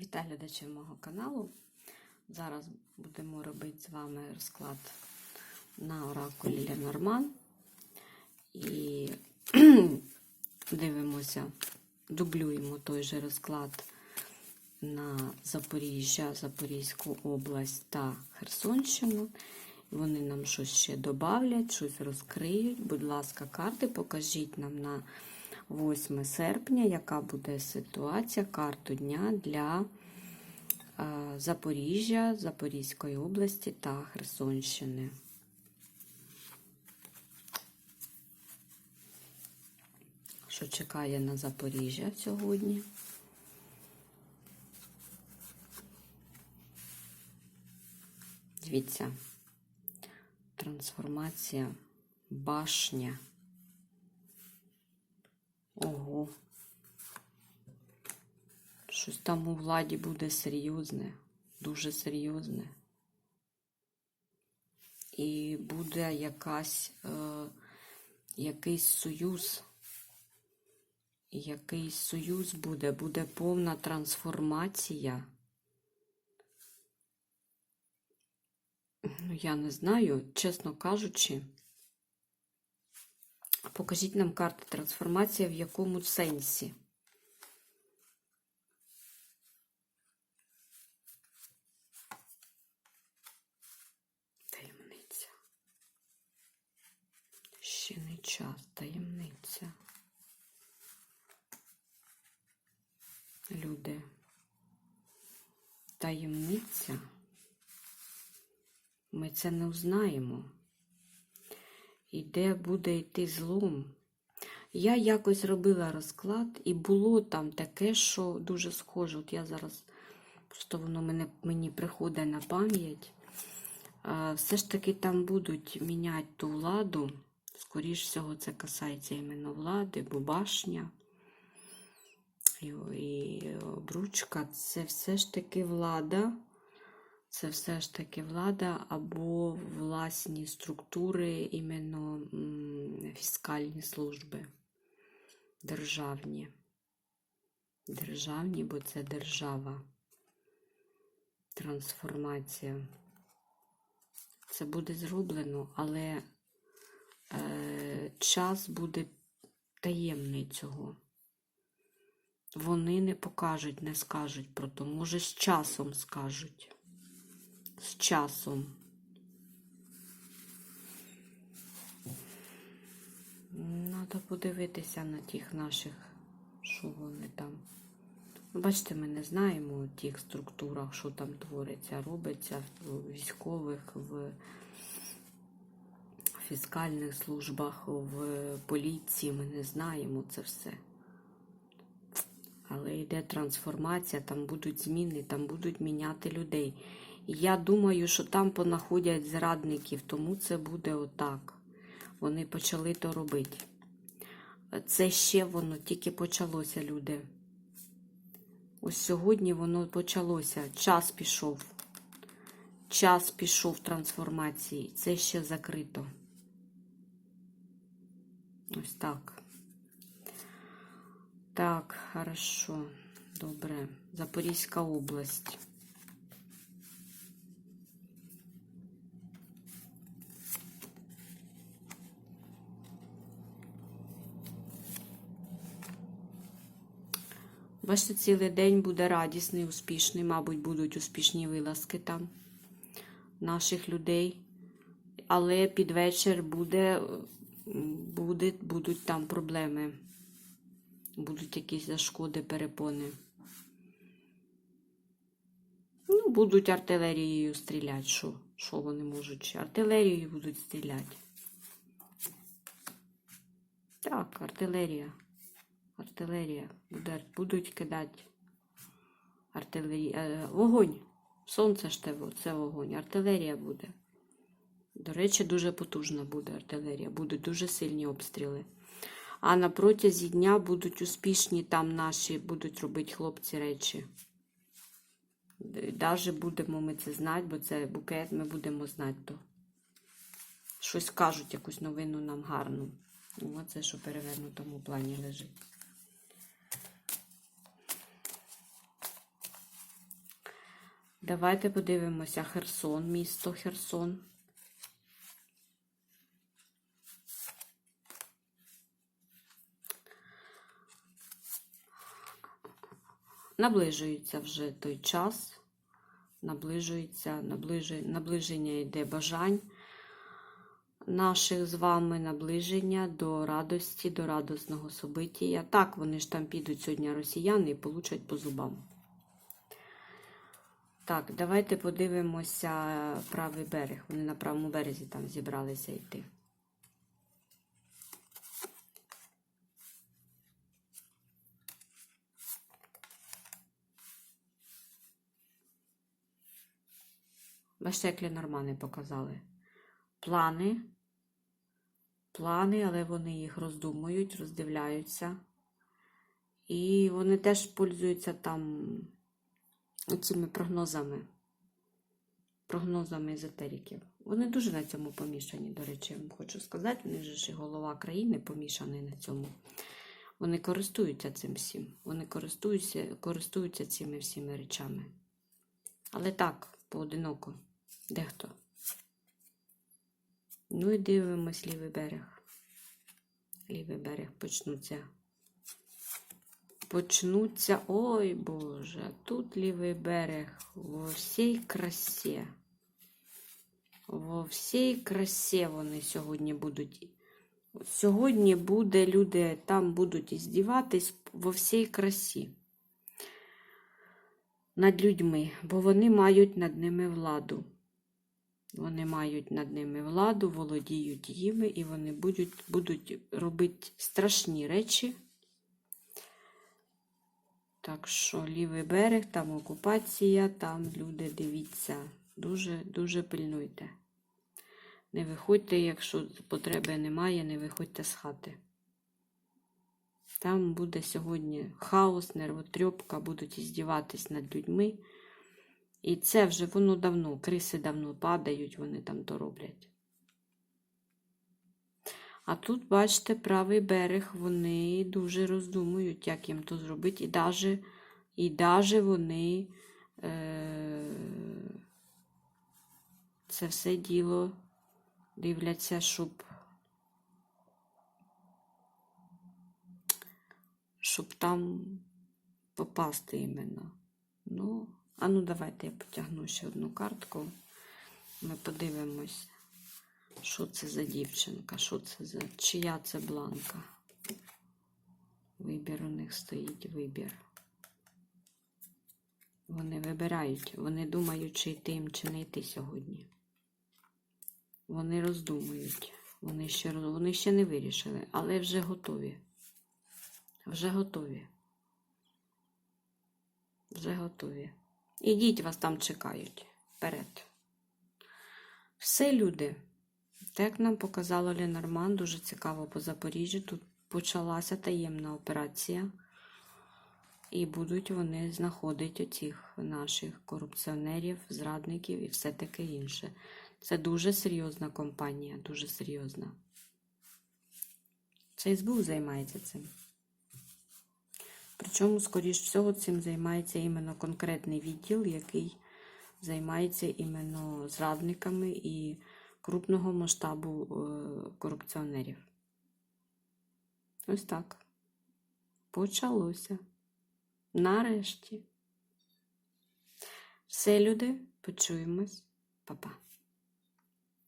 Вітаю глядачів мого каналу. Зараз будемо робити з вами розклад на оракулі Ленорман. І дивимося, дублюємо той же розклад на Запоріжжя, Запорізьку область та Херсонщину. Вони нам щось ще додавлять, щось розкриють. Будь ласка, карти покажіть нам на 8 серпня, яка буде ситуація карту дня для е, Запоріжжя, Запорізької області та Херсонщини. Що чекає на Запоріжжя сьогодні? Дивіться, трансформація, башня. Ого. Щось там у владі буде серйозне, дуже серйозне. І буде якась, е, якийсь союз. Якийсь союз буде, буде повна трансформація. Ну, я не знаю, чесно кажучи. Покажіть нам карти трансформація в якому сенсі? Таємниця. Ще не час, таємниця. Люди. Таємниця. Ми це не узнаємо. І де буде йти злом. Я якось робила розклад, і було там таке, що дуже схоже. От я зараз просто воно мене, мені приходить на пам'ять. Все ж таки там будуть міняти ту владу. Скоріше всього, це касається іменно влади, бо башня і обручка. Це все ж таки влада. Це все ж таки влада або власні структури, іменно фіскальні служби. Державні. Державні, бо це держава. Трансформація. Це буде зроблено, але е, час буде таємний цього. Вони не покажуть, не скажуть про то. Може, з часом скажуть з часом. Треба подивитися на тих наших, що вони там. Ну, Бачите, ми не знаємо у тих структурах, що там твориться, робиться в військових, в фіскальних службах, в поліції. Ми не знаємо це все. Але йде трансформація, там будуть зміни, там будуть міняти людей. Я думаю, що там понаходять зрадників, тому це буде отак. Вони почали то робити. Це ще воно тільки почалося, люди. Ось сьогодні воно почалося. Час пішов. Час пішов трансформації. Це ще закрито. Ось так. Так, хорошо. Добре. Запорізька область. Бачите, цілий день буде радісний, успішний, мабуть, будуть успішні вилазки там наших людей. Але під вечір буде, буде, будуть там проблеми. Будуть якісь зашкоди, перепони. Ну, будуть артилерією стріляти. Що? Що вони можуть? Артилерією будуть стріляти. Так, артилерія. Артилерія. Будуть кидати артилерія. Е, вогонь. Сонце ж те, це вогонь. Артилерія буде. До речі, дуже потужна буде артилерія. Будуть дуже сильні обстріли. А на протязі дня будуть успішні там наші, будуть робити хлопці речі. Даже будемо ми це знати, бо це букет, ми будемо знати то. Щось кажуть, якусь новину нам гарну. Оце, що перевернутому плані лежить. Давайте подивимося Херсон, місто Херсон. Наближується вже той час, наближується, наближення йде бажань наших з вами, наближення до радості, до радісного собиття. Так, вони ж там підуть сьогодні росіяни і получать по зубам. Так, давайте подивимося правий берег. Вони на правому березі там зібралися йти. Бачите, як Ленормани показали. Плани. Плани, але вони їх роздумують, роздивляються. І вони теж пользуються там цими прогнозами. Прогнозами езотериків. Вони дуже на цьому помішані, до речі, я вам хочу сказати. Вони ж і голова країни помішаний на цьому. Вони користуються цим всім. Вони користуються, користуються цими всіми речами. Але так, поодиноко, дехто. Ну і дивимось лівий берег. Лівий берег почнуться. Почнуться. Ой Боже, тут лівий берег во всій красі. Во всій красі вони сьогодні будуть. Сьогодні буде люди там будуть іздіватись во всій красі над людьми, бо вони мають над ними владу. Вони мають над ними владу, володіють їми, і вони будуть, будуть робити страшні речі. Так що лівий берег, там окупація, там люди, дивіться, дуже-дуже пильнуйте. Не виходьте, якщо потреби немає, не виходьте з хати. Там буде сьогодні хаос, нервотрьопка, будуть іздіватись над людьми. І це вже воно давно, криси давно падають, вони там то роблять. А тут, бачите, правий берег, вони дуже роздумують, як їм то зробити. І даже, і даже вони е, це все діло дивляться, щоб, щоб там попасти іменно. Ну, а ну давайте я потягну ще одну картку. Ми подивимось, що це за дівчинка, що це за чия це бланка. Вибір у них стоїть вибір. Вони вибирають, вони думають, чи йти їм, чи не йти сьогодні. Вони роздумують. Вони ще, вони ще не вирішили, але вже готові. Вже готові. Вже готові. Ідіть, вас там чекають. Вперед. Все, люди. Так нам показало Ленорман, дуже цікаво по Запоріжжю. Тут почалася таємна операція. І будуть вони знаходити оцих наших корупціонерів, зрадників і все таке інше. Це дуже серйозна компанія, дуже серйозна. Це СБУ займається цим. Причому, скоріш всього, цим займається іменно конкретний відділ, який займається іменно зрадниками і крупного масштабу е, корупціонерів. Ось так. Почалося. Нарешті. Все, люди, почуємось. Па-па.